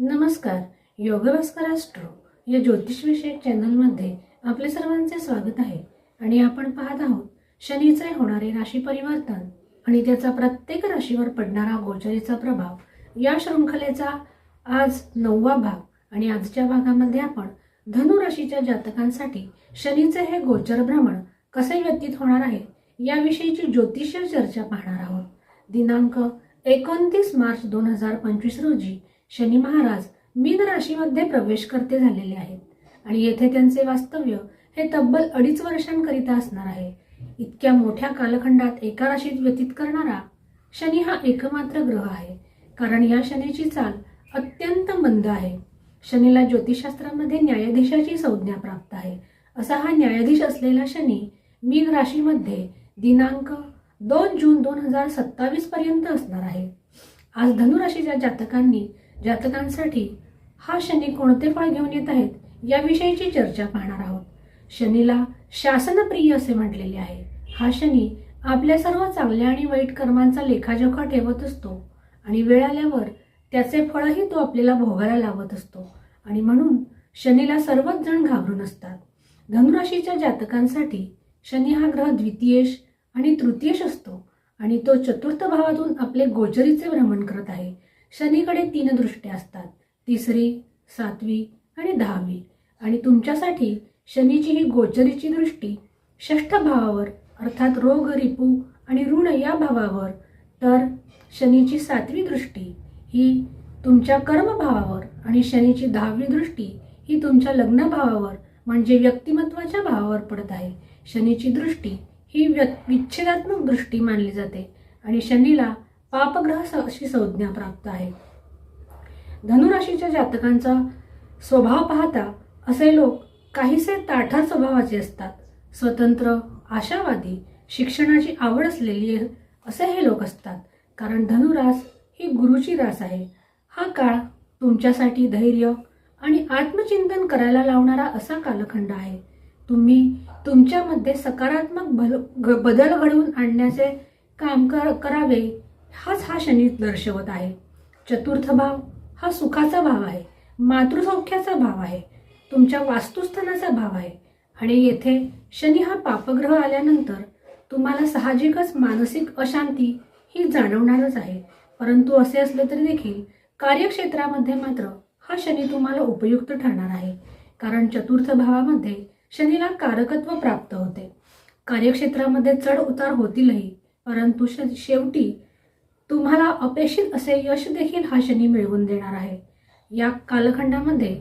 नमस्कार योगभास्कर ॲस्ट्रो या ज्योतिषविषयक चॅनलमध्ये आपले सर्वांचे स्वागत आहे. आणि आपण पाहत आहोत शनीचे होणारे राशी परिवर्तन आणि त्याचा प्रत्येक राशीवर पडणारा गोचरीचा प्रभाव या शृंखलेचा आज नववा भाग आणि आजच्या भागामध्ये आपण धनु राशीच्या जातकांसाठी शनीचे हे गोचर भ्रमण कसे व्यतीत होणार आहे याविषयीची ज्योतिषीय चर्चा पाहणार आहोत. दिनांक एकोणतीस मार्च दोन हजार पंचवीस रोजी शनी महाराज मीन राशीमध्ये प्रवेश करते झालेले आहेत. आणि येथे त्यांचे वास्तव्य हे तब्बल अडीच वर्षांकरिता असणार आहे. इतक्या मोठ्या कालखंडात एका राशीत व्यतीत करणारा शनी हा एकमात्र ग्रह आहे. कारण या शनीची चाल अत्यंत मंद आहे. शनीला ज्योतिषशास्त्रामध्ये न्यायाधीशाची संज्ञा प्राप्त आहे. असा हा न्यायाधीश असलेला शनी मीन राशीमध्ये दिनांक दोन जून दोन हजार सत्तावीस पर्यंत असणार आहे. आज धनुराशीच्या जातकांनी जातकांसाठी हा शनी कोणते फळ घेऊन येत आहेत याविषयीची चर्चा पाहणार आहोत. शनीला शासनप्रिय असे म्हटलेले आहे. हा शनी आपल्या सर्व चांगल्या आणि वाईट कर्मांचा लेखाजोखा ठेवत असतो आणि वेळ आल्यावर त्याचे फळही तो आपल्याला भोगायला लावत असतो आणि म्हणून शनीला सर्वच जण घाबरून असतात. धनुराशीच्या जातकांसाठी शनी हा ग्रह द्वितीयेश आणि तृतीयेश असतो आणि तो चतुर्थ भावातून आपले गोचरीचे भ्रमण करत आहे. शनीकडे तीन दृष्ट्या असतात. तिसरी सातवी आणि दहावी. आणि तुमच्यासाठी शनीची ही गोचरीची दृष्टी षष्ठ भावावर अर्थात रोग रिपू आणि ऋण या भावावर तर शनीची सातवी दृष्टी ही तुमच्या कर्मभावावर आणि शनीची दहावी दृष्टी ही तुमच्या लग्नभावावर म्हणजे व्यक्तिमत्वाच्या भावावर पडत आहे. शनीची दृष्टी ही व्य विच्छेदात्मक दृष्टी मानली जाते. आणि शनीला पापग्रह स- अशी संज्ञा प्राप्त आहे. धनुराशीच्या जातकांचा स्वभाव पाहता असे लोक काहीसे ताठर स्वभावाचे असतात. स्वतंत्र आशावादी शिक्षणाची आवड असलेली असे हे लोक असतात. कारण धनुरास ही गुरुची रास आहे. हा काळ तुमच्यासाठी धैर्य आणि आत्मचिंतन करायला लावणारा असा कालखंड आहे. तुम्ही तुमच्यामध्ये सकारात्मक भल बदल घडवून आणण्याचे काम कर करावे हाच हा शनी दर्शवत आहे. चतुर्थ भाव हा सुखाचा भाव आहे. मातृसौख्याचा भाव आहे. तुमच्या वास्तुस्थानाचा भाव आहे. आणि येथे शनी हा पापग्रह आल्यानंतर तुम्हाला साहजिकच मानसिक अशांती ही जाणवणारच आहे. परंतु असे असले तरी देखील कार्यक्षेत्रामध्ये मात्र हा शनी तुम्हाला उपयुक्त ठरणार आहे. कारण चतुर्थ भावामध्ये शनीला कारकत्व प्राप्त होते. कार्यक्षेत्रामध्ये चढ उतार होतीलही. परंतु श- शेवटी तुम्हाला अपेक्षित असे यश देखील हा शनी मिळवून देणार आहे. या कालखंडामध्ये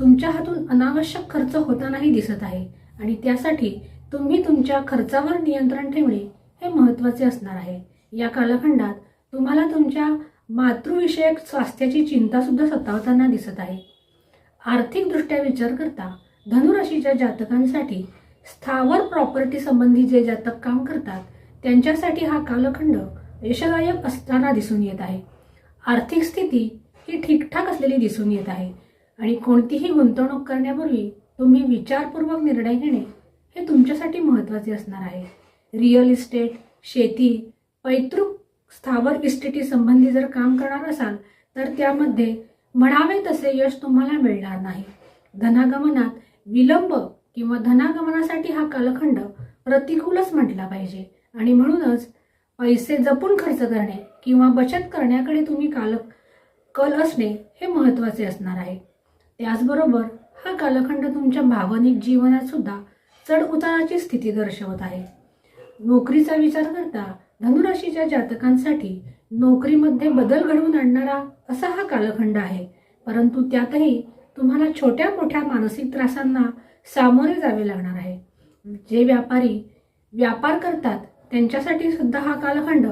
तुमच्या हातून अनावश्यक खर्च होतानाही दिसत आहे आणि त्यासाठी तुम्ही तुमच्या खर्चावर नियंत्रण ठेवणे हे महत्त्वाचे असणार आहे. या कालखंडात तुम्हाला तुमच्या मातृविषयक स्वास्थ्याची चिंतासुद्धा सतावताना दिसत आहे. आर्थिकदृष्ट्या विचार करता धनुराशीच्या जातकांसाठी स्थावर प्रॉपर्टी संबंधी जे जातक काम करतात त्यांच्यासाठी हा कालखंड यशदायक असताना दिसून येत आहे. आर्थिक स्थिती ही ठीकठाक असलेली दिसून येत आहे आणि कोणतीही गुंतवणूक करण्यापूर्वी तुम्ही विचारपूर्वक निर्णय घेणे हे तुमच्यासाठी महत्त्वाचे असणार आहे. रिअल इस्टेट शेती पैतृक स्थावर इस्टेटी संबंधी जर काम करणार असाल तर त्यामध्ये म्हणावे तसे यश तुम्हाला मिळणार नाही. धनागमनात विलंब किंवा धनागमनासाठी हा कालखंड प्रतिकूलच म्हटला पाहिजे आणि म्हणूनच पैसे जपून खर्च करणे किंवा बचत करण्याकडे तुम्ही काल कल असणे हे महत्त्वाचे असणार आहे. त्याचबरोबर हा कालखंड तुमच्या भावनिक जीवनात सुद्धा चढ उताराची स्थिती दर्शवत आहे. नोकरीचा विचार करता धनुराशीच्या जातकांसाठी नोकरीमध्ये बदल घडवून आणणारा असा हा कालखंड आहे. परंतु त्यातही तुम्हाला छोट्या मोठ्या मानसिक त्रासांना सामोरे जावे लागणार आहे. जे व्यापारी व्यापार करतात त्यांच्यासाठी सुद्धा हा कालखंड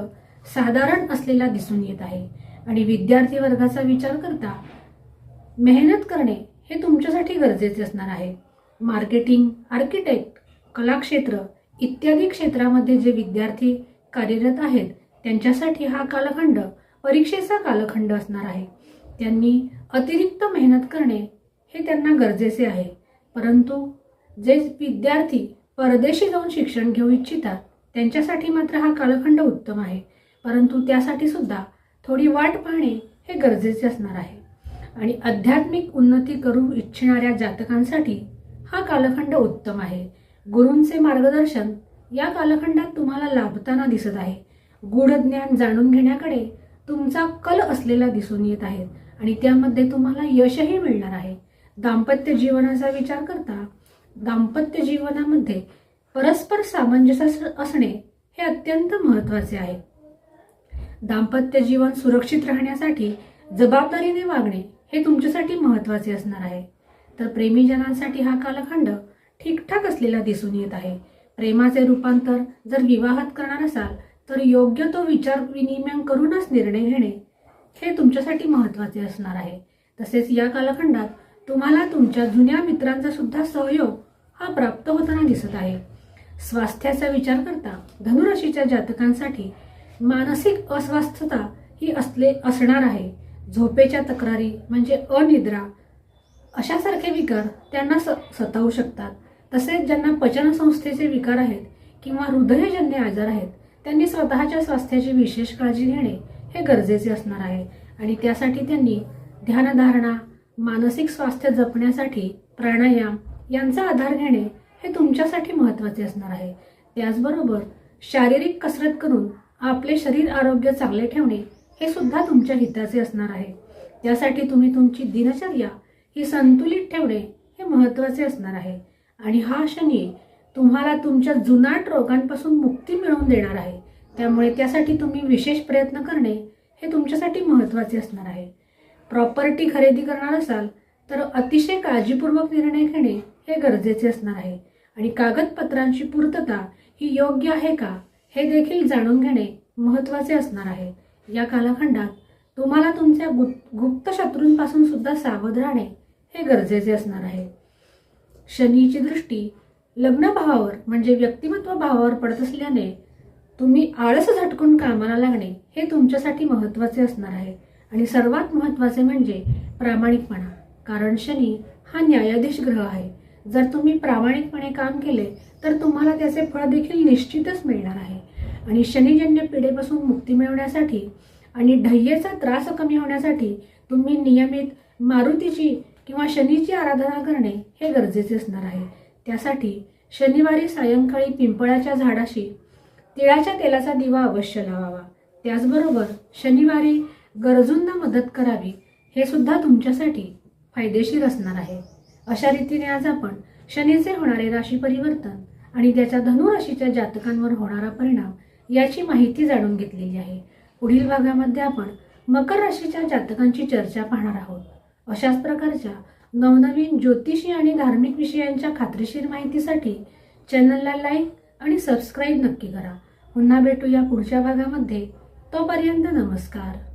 साधारण असलेला दिसून येत आहे. आणि विद्यार्थी वर्गाचा विचार करता मेहनत करणे हे तुमच्यासाठी गरजेचे असणार आहे. मार्केटिंग आर्किटेक्ट कलाक्षेत्र इत्यादी क्षेत्रामध्ये जे विद्यार्थी कार्यरत आहेत त्यांच्यासाठी हा कालखंड परीक्षेचा कालखंड असणार आहे. त्यांनी अतिरिक्त मेहनत करणे हे त्यांना गरजेचे आहे. परंतु जे विद्यार्थी परदेशी जाऊन शिक्षण घेऊ इच्छितात त्यांच्यासाठी मात्र हा कालखंड उत्तम आहे. परंतु त्यासाठी सुद्धा थोडी वाट पाहणे हे गरजेचे असणार आहे. आणि आध्यात्मिक उन्नती करू इच्छिणाऱ्या जातकांसाठी हा कालखंड उत्तम आहे. गुरूंचे मार्गदर्शन या कालखंडात तुम्हाला लाभताना दिसत आहे. गूढ ज्ञान जाणून घेण्याकडे तुमचा कल असलेला दिसून येत आहे आणि त्यामध्ये तुम्हाला यशही मिळणार आहे. दाम्पत्य जीवनाचा विचार करता दाम्पत्य जीवनामध्ये परस्पर सामंजस्य असणे हे अत्यंत महत्त्वाचे आहे. दाम्पत्य जीवन सुरक्षित राहण्यासाठी जबाबदारीने वागणे हे तुमच्यासाठी महत्त्वाचे असणार आहे. तर प्रेमीजनांसाठी हा कालखंड ठीकठाक असलेला दिसून येत आहे. प्रेमाचे रूपांतर जर विवाहात करणार असाल तर योग्य तो विचार विनिमय करूनच निर्णय घेणे हे तुमच्यासाठी महत्त्वाचे असणार आहे. तसेच या कालखंडात तुम्हाला तुमच्या जुन्या मित्रांचा सुद्धा सहयोग हा प्राप्त होताना दिसत आहे. स्वास्थ्याचा विचार करता धनुराशीच्या जातकांसाठी मानसिक अस्वस्थता ही असले असणार आहे. झोपेच्या तक्रारी म्हणजे अनिद्रा अशासारखे विकार त्यांना स सतावू शकतात. तसेच ज्यांना पचनसंस्थेचे विकार आहेत किंवा हृदयजन्य आजार आहेत त्यांनी स्वतःच्या स्वास्थ्याची विशेष काळजी घेणे हे गरजेचे असणार आहे. आणि त्यासाठी त्यांनी ध्यानधारणा मानसिक स्वास्थ्य जपण्यासाठी प्राणायाम यांचा आधार घेणे हे तुमच्यासाठी महत्त्वाचे असणार आहे. त्याचबरोबर शारीरिक कसरत करून आपले शरीर आरोग्य चांगले ठेवणे हे सुद्धा तुमच्या हिताचे असणार आहे. त्यासाठी तुम्ही तुमची दिनचर्या ही संतुलित ठेवणे हे महत्त्वाचे असणार आहे. आणि हा शनी तुम्हाला तुमच्या जुनाट रोगांपासून मुक्ती मिळवून देणार आहे. त्यामुळे त्यासाठी तुम्ही विशेष प्रयत्न करणे हे तुमच्यासाठी महत्त्वाचे असणार आहे. प्रॉपर्टी खरेदी करणार असाल तर अतिशय काळजीपूर्वक निर्णय घेणे हे गरजेचे असणार आहे. आणि कागदपत्रांची पूर्तता ही योग्य आहे का हे देखील जाणून घेणे महत्त्वाचे असणार आहे. या कालखंडात तुम्हाला तुमच्या गुप्त गुप्त शत्रूंपासून सुद्धा सावध राहणे हे गरजेचे असणार आहे. शनीची दृष्टी लग्न भावावर म्हणजे व्यक्तिमत्व भावावर पडत असल्याने तुम्ही आळस झटकून कामाला लागणे हे तुमच्यासाठी महत्त्वाचे असणार आहे. आणि सर्वात महत्त्वाचे म्हणजे प्रामाणिकपणा कारण शनी हा न्यायाधीश ग्रह आहे. जर तुम्ही प्रामाणिकपणे काम केले तर तुम्हाला त्याचे फळ देखील निश्चितच मिळणार आहे. आणि शनिजन्य पिढेपासून मुक्ती मिळवण्यासाठी आणि ढय्येचा त्रास कमी होण्यासाठी तुम्ही नियमित मारुतीची किंवा शनीची आराधना करणे हे गरजेचे असणार आहे. त्यासाठी शनिवारी सायंकाळी पिंपळाच्या झाडाशी तिळाच्या तेलाचा दिवा अवश्य लावावा. त्याचबरोबर शनिवारी गरजूंना मदत करावी हे सुद्धा तुमच्यासाठी फायदेशीर असणार आहे. अशा रीतीने आज आपण शनीचे होणारे राशी परिवर्तन आणि त्याच्या धनुराशीच्या जातकांवर होणारा परिणाम याची माहिती जाणून घेतलेली आहे. पुढील भागामध्ये आपण मकर राशीच्या जातकांची चर्चा पाहणार आहोत. अशाच प्रकारच्या नवनवीन ज्योतिषी आणि धार्मिक विषयांच्या खात्रीशीर माहितीसाठी चॅनलला लाईक आणि सबस्क्राईब नक्की करा. पुन्हा भेटूया पुढच्या भागामध्ये. तोपर्यंत नमस्कार.